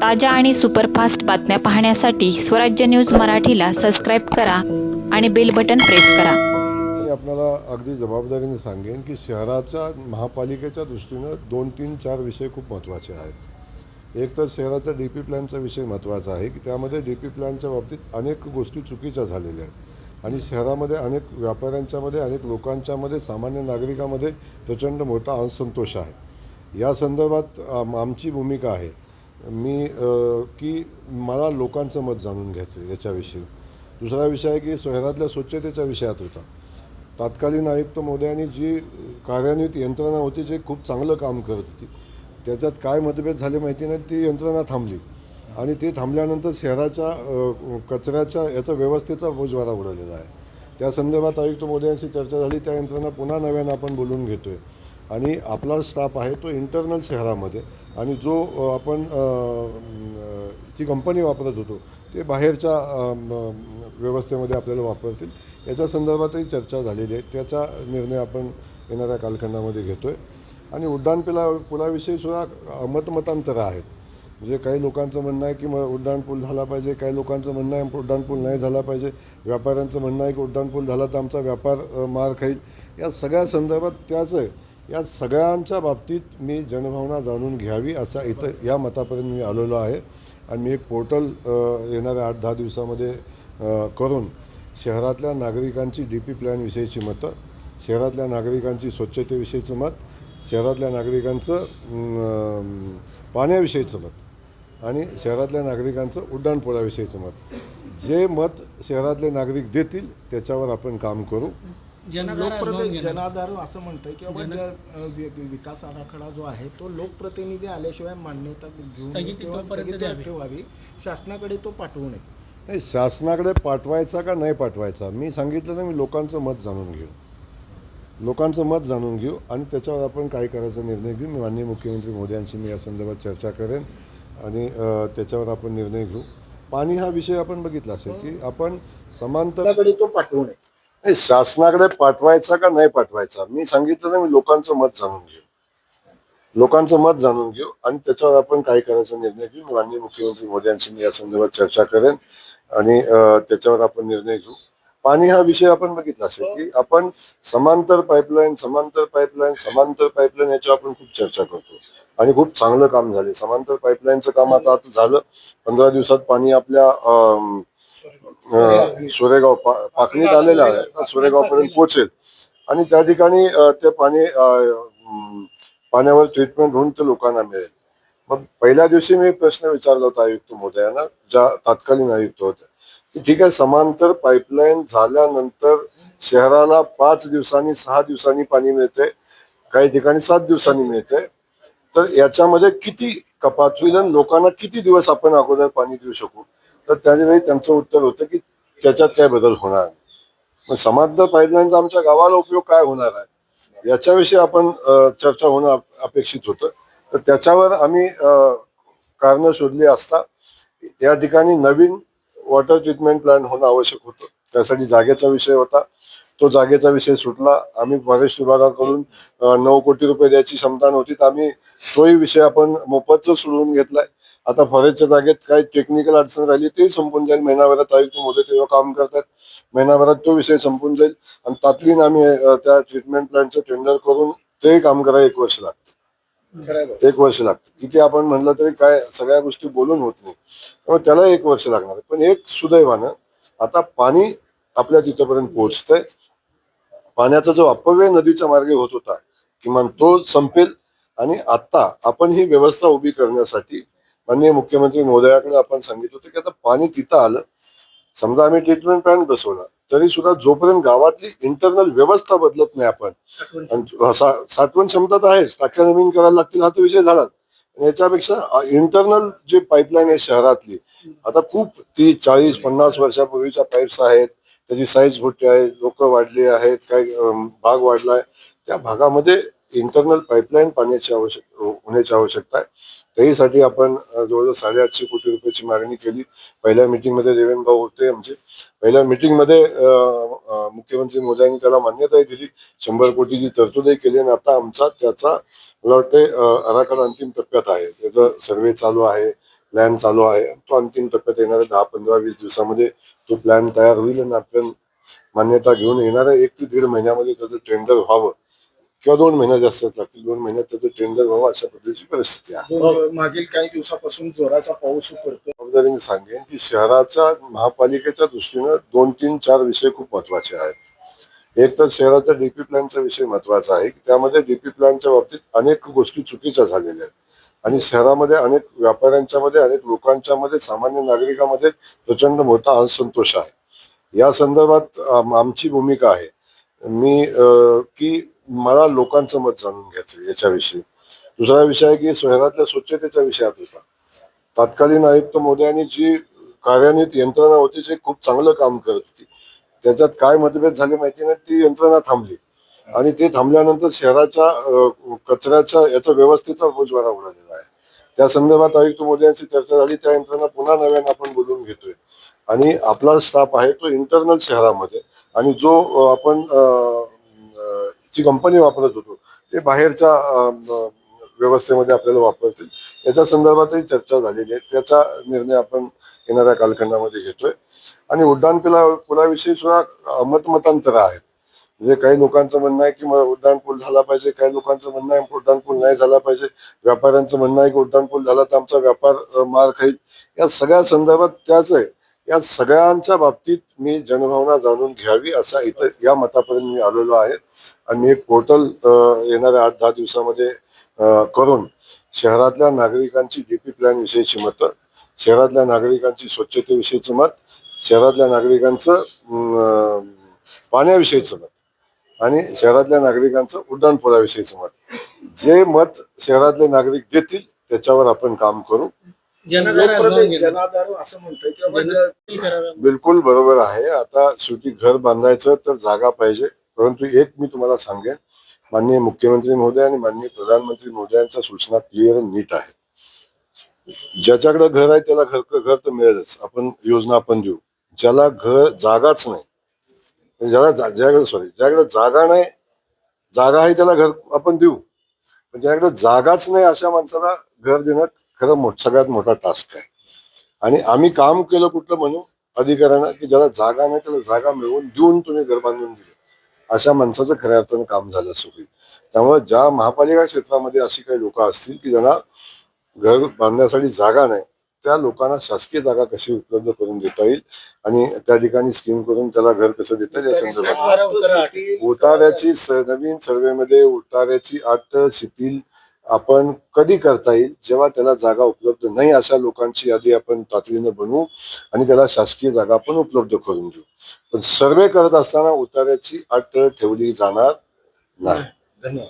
ताज्या आणि सुपरफास्ट बातम्या पाहण्यासाठी स्वराज्य न्यूज मराठीला सबस्क्राईब करा आणि बेल बटन प्रेस करा. मी आपल्याला अगदी जबाबदारीने सांगेन की शहराच्या महापालिकेच्या दृष्टीनं दोन तीन चार विषय खूप महत्त्वाचे आहेत. एक तर शहराचा डी पी प्लॅनचा विषय महत्त्वाचा आहे की त्यामध्ये डी पी प्लॅनच्या बाबतीत अनेक गोष्टी चुकीच्या झालेल्या आहेत. आणि शहरामध्ये अनेक व्यापाऱ्यांच्यामध्ये अनेक लोकांच्यामध्ये सामान्य नागरिकामध्ये प्रचंड मोठा असंतोष आहे. या संदर्भात आमची भूमिका आहे मी की मला लोकांचं मत जाणून घ्यायचं आहे याच्याविषयी. दुसरा विषय आहे की शहरातल्या स्वच्छतेच्या विषयात होता. तात्कालीन आयुक्त महोदयांनी जी कार्यान्वित यंत्रणा होती जे खूप चांगलं काम करत होती त्याच्यात काय मतभेद झाले माहिती नाही ती यंत्रणा थांबली. आणि ते थांबल्यानंतर शहराच्या कचऱ्याच्या याचा व्यवस्थेचा बोजवारा उडवलेला आहे. त्या संदर्भात आयुक्त महोदयांशी चर्चा झाली. त्या यंत्रणा पुन्हा नव्यानं आपण बोलून घेतो आहे आणि आपला स्टाफ आहे तो इंटरनल शहरामध्ये. आणि जो आपण जी कंपनी वापरत होतो ते बाहेरच्या व्यवस्थेमध्ये आपल्याला वापरतील. याच्या संदर्भातही चर्चा झालेली आहे. त्याचा निर्णय आपण येणाऱ्या कालखंडामध्ये घेतो आहे आणि उड्डाणपुला पुलाविषयी सुद्धा मतमतांतरं आहेत. म्हणजे काही लोकांचं म्हणणं आहे की मग उड्डाणपूल झाला पाहिजे. काही लोकांचं म्हणणं आहे उड्डाणपूल नाही झाला पाहिजे. व्यापाऱ्यांचं म्हणणं आहे की उड्डाणपूल झाला तर आमचा व्यापार मार खाईल. या सगळ्या संदर्भात त्याचं आहे. या सगळ्यांच्या बाबतीत मी जनभावना जाणून घ्यावी असा इथं या मतापर्यंत मी आलेलो आहे. आणि मी एक पोर्टल येणाऱ्या आठ दहा दिवसामध्ये करून शहरातल्या नागरिकांची डी पी प्लॅनविषयीची मतं शहरातल्या नागरिकांची स्वच्छतेविषयीचं मत शहरातल्या नागरिकांचं पाण्याविषयीचं मत आणि शहरातल्या नागरिकांचं उड्डाणपुलाविषयीचं मत. जे मत शहरातले नागरिक देतील त्याच्यावर आपण काम करू. लोकप्रतिनिधी जनाधार असं म्हणतंय की बाबा ज- अ, वि- वि- विकास आराखडा जो आहे तो लोकप्रतिनिधी आल्याशिवाय मान्यता घेऊन किंवा. ठेवावी. शासनाकडे तो पाठवू नये. नाही शासनाकडे पाठवायचा का नाही पाठवायचा? मी सांगितलं ना मी लोकांचं मत जाणून घेऊ. लोकांचं मत जाणून घेऊ आणि त्याच्यावर आपण काय करायचा निर्णय घेऊ. मी माननीय मुख्यमंत्री मोदयांशी मी या संदर्भात चर्चा करेन आणि त्याच्यावर आपण निर्णय घेऊ. पाणी हा विषय आपण बघितला असेल की आपण समांतर शासनाकडे तो पाठवू नये. नाही शासनाकडे पाठवायचा का नाही पाठवायचा? मी सांगितलं ना मी लोकांचं मत जाणून घेऊ. लोकांचं मत जाणून घेऊ आणि त्याच्यावर आपण काय करायचा निर्णय घेऊ? माननीय मुख्यमंत्री मोदी मी या संदर्भात चर्चा करेन आणि त्याच्यावर आपण निर्णय घेऊ. पाणी हा विषय आपण बघितला असेल की आपण समांतर पाईपलाईन समांतर पाईपलाईन समांतर पाईपलाईन याच्यावर आपण खूप चर्चा करतो. आणि खूप चांगलं काम झाले. समांतर पाईपलाईनचं काम आता आता झालं. पंधरा दिवसात पाणी आपल्या अं सुरेगाव सोरेगाव पा- पाकणीत आलेलं आहे. सोरेगाव पर्यंत पोहोचेल. आणि त्या ठिकाणी ते पाणी म, पाण्यावर ट्रीटमेंट होऊन ते लोकांना मिळेल. मग पहिल्या दिवशी मी प्रश्न विचारला होता आयुक्त महोदयांना ज्या तात्कालीन आयुक्त होत्या की ठीक आहे समांतर पाईपलाईन झाल्यानंतर शहराला पाच दिवसांनी सहा दिवसांनी पाणी मिळते काही ठिकाणी सात दिवसांनी मिळते. तर याच्यामध्ये किती कपात होईल आणि लोकांना किती दिवस आपण अगोदर पाणी देऊ शकू? तर त्यावेळी त्यांचं उत्तर होतं की त्याच्यात काय बदल होणार नाही. मग समांतर पाईपलाईनचा आमच्या गावाला उपयोग काय होणार आहे? याच्याविषयी आपण चर्चा होणं अपेक्षित होतं. तर त्याच्यावर आम्ही कारणं शोधली असता या ठिकाणी नवीन वॉटर ट्रीटमेंट प्लॅन होणं आवश्यक होतं. त्यासाठी जागेचा विषय होता. तो जागेचा विषय सुटला. आम्ही फॉरेस्ट विभागाकडून नऊ कोटी रुपये द्यायची क्षमता नव्हती. तर आम्ही तोही विषय आपण मोफतच सोडवून घेतलाय. आता फॉरेस्टच्या जागेत काही टेक्निकल अडचण राहिली तेही संपून जाईल. महिनाभरात आयुक्त मोदी तेव्हा काम करतात. महिनाभरात तो विषय संपून जाईल. आणि तातडीनं आम्ही त्या ट्रीटमेंट प्लॅनचं टेंडर करून तेही काम करायला एक वर्ष लागतं. एक वर्ष लागतं. किती आपण म्हणलं तरी काय सगळ्या गोष्टी बोलून होत नाही. त्यामुळे त्याला एक वर्ष लागणार. पण एक सुदैवानं आता पाणी आपल्या तिथपर्यंत पोहोचतंय. पाण्याचा जो अपव्यय नदीच्या मार्गे होत होता किमान तो संपेल. आणि आता आपण ही व्यवस्था उभी करण्यासाठी माननीय मुख्यमंत्री महोदयाकडे आपण सांगितलं होतं की आता पाणी तिथं आलं. समजा आम्ही ट्रीटमेंट प्लॅन बसवला तरी सुद्धा जोपर्यंत गावातली इंटरनल व्यवस्था बदलत नाही आपण साठवण क्षमता तर आहेच टाक्या नवीन करायला लागतील हा तो विषय झाला याच्यापेक्षा इंटरनल जे पाईपलाईन आहे शहरातली आता खूप तीस चाळीस पन्नास वर्षापूर्वीच्या पाईप्स आहेत त्याची साईज मोठी आहे लोक वाढली आहेत काही अम, भाग वाढलाय. त्या भागामध्ये इंटरनल पाईपलाईन पाण्याची आवश्यक होण्याची आवश्यकता आहे. त्याहीसाठी आपण जवळजवळ साडेआठशे कोटी रुपयाची मागणी केली. पहिल्या मिटिंगमध्ये देवेंद्र भाऊ होते आमचे. पहिल्या मिटिंगमध्ये मुख्यमंत्री मोदयांनी त्याला मान्यताही दिली. शंभर कोटीची तरतूदही केली आणि आता आमचा त्याचा मला वाटते आराखडा अंतिम टप्प्यात आहे. त्याचा सर्वे चालू आहे प्लॅन चालू आहे. तो अंतिम टप्प्यात येणाऱ्या दहा पंधरा वीस दिवसामध्ये तो प्लॅन तयार होईल आणि आपण मान्यता घेऊन येणाऱ्या एक ते दीड महिन्यामध्ये त्याचं टेंडर व्हावं. किंवा दोन महिन्यात जास्त लागतील दोन महिन्यात त्याचं टेंडर व्हावं अशा पद्धतीची परिस्थिती आहे. दोन- मागील काही दिवसापासून जोराचा पाऊस पडतो जबाबदारीने सांगेन की शहराच्या महापालिकेच्या दृष्टीनं दोन तीन चार विषय खूप महत्त्वाचे आहेत. एक तर शहराच्या डीपी प्लॅनचा विषय महत्त्वाचा आहे की त्यामध्ये डीपी प्लॅनच्या बाबतीत अनेक गोष्टी चुकीच्या झालेल्या आहेत. आणि शहरामध्ये अनेक व्यापाऱ्यांच्या मध्ये अनेक लोकांच्या मध्ये सामान्य नागरिकांमध्ये प्रचंड मोठा असंतोष आहे. या संदर्भात आम- आमची भूमिका आहे. मी की मला लोकांचं मत जाणून घ्यायचं याच्याविषयी. दुसरा विषय आहे की शहरातल्या स्वच्छतेच्या विषयात होता तत्कालीन आयुक्त मोदयांनी जी कार्यान्वित यंत्रणा होती जे खूप चांगलं काम करत होती त्याच्यात काय मतभेद झाले माहिती नाही ती यंत्रणा थांबली. आणि ते थांबल्यानंतर शहराच्या कचऱ्याच्या याचा व्यवस्थेचा बोजवारा उडालेला आहे. त्या संदर्भात आयुक्त मोदयांची चर्चा झाली त्या यंत्रणा पुन्हा नव्याने आपण बोलून घेतोय. आणि आपला स्टाफ आहे तो इंटरनल शहरामध्ये. आणि जो आपण जी कंपनी वापरत होतो ते बाहेरच्या व्यवस्थेमध्ये आपल्याला वापरतील. याच्या संदर्भातही चर्चा झालेली आहे. त्याचा निर्णय आपण येणाऱ्या कालखंडामध्ये घेतोय. आणि उड्डाण पुला पुलाविषयी सुद्धा मतमतांतर आहेत. म्हणजे काही लोकांचं म्हणणं आहे की मग उड्डाण पूल झाला पाहिजे काही लोकांचं म्हणणं आहे उड्डाण पूल नाही झाला पाहिजे. व्यापाऱ्यांचं म्हणणं आहे की उड्डाण पूल झाला तर आमचा व्यापार मार खाईल. या सगळ्या संदर्भात त्याच आहे. या सगळ्यांच्या बाबतीत मी जनभावना जाणून घ्यावी असा इथं या मतापर्यंत मी आलेलो आहे. आणि मी एक पोर्टल येणाऱ्या आठ दहा दिवसामध्ये करून शहरातल्या नागरिकांची डीपी प्लॅन विषयीची मतं शहरातल्या नागरिकांची स्वच्छतेविषयीचं मत शहरातल्या नागरिकांचं पाण्याविषयीचं मत आणि शहरातल्या नागरिकांचं उड्डाणपुलाविषयीचं मत. जे मत शहरातले नागरिक देतील त्याच्यावर आपण काम करू. जनाधार असं म्हणतोय बिलकुल बरोबर आहे. आता शेवटी घर बांधायचं तर जागा पाहिजे. परंतु एक मी तुम्हाला सांगेन. माननीय मुख्यमंत्री महोदय आणि माननीय प्रधानमंत्री महोदयांच्या सूचना क्लिअर नीट आहेत. ज्याच्याकडे घर आहे त्याला घर घर तर मिळेलच. आपण योजना आपण देऊ. ज्याला घर जागाच नाही ज्याला जा- ज्याकडे सॉरी ज्याकडे जागा नाही जागा आहे त्याला घर आपण देऊ. पण ज्याकडे जागाच नाही अशा माणसाला घर देणं खरं मोठ सगळ्यात मोठा टास्क आहे. आणि आम्ही काम केलं कुठलं म्हणू अधिकाऱ्यांना की ज्याला जागा नाही त्याला जागा मिळवून देऊन तुम्ही घर बांधून दिले. अशा माणसाचं खऱ्या अर्थानं काम झालं असं होईल त्यामुळे ज्या महापालिका क्षेत्रामध्ये अशी काही लोक असतील की ज्यांना घर बांधण्यासाठी जागा नाही त्या लोकांना शासकीय जागा कशी उपलब्ध करून देता येईल? आणि त्या ठिकाणी स्कीम करून त्याला घर कसं देता येईल या संदर्भात? उतार्याची नवीन सर्वेमध्ये उतार्याची अट शिथिल आपण कधी करता येईल जेव्हा त्याला जागा उपलब्ध नाही अशा लोकांची यादी आपण तातडीनं बनवू आणि त्याला शासकीय जागा आपण उपलब्ध करून देऊ. पण सर्वे करत असताना उतार्याची अट ठेवली जाणार नाही. धन्यवाद.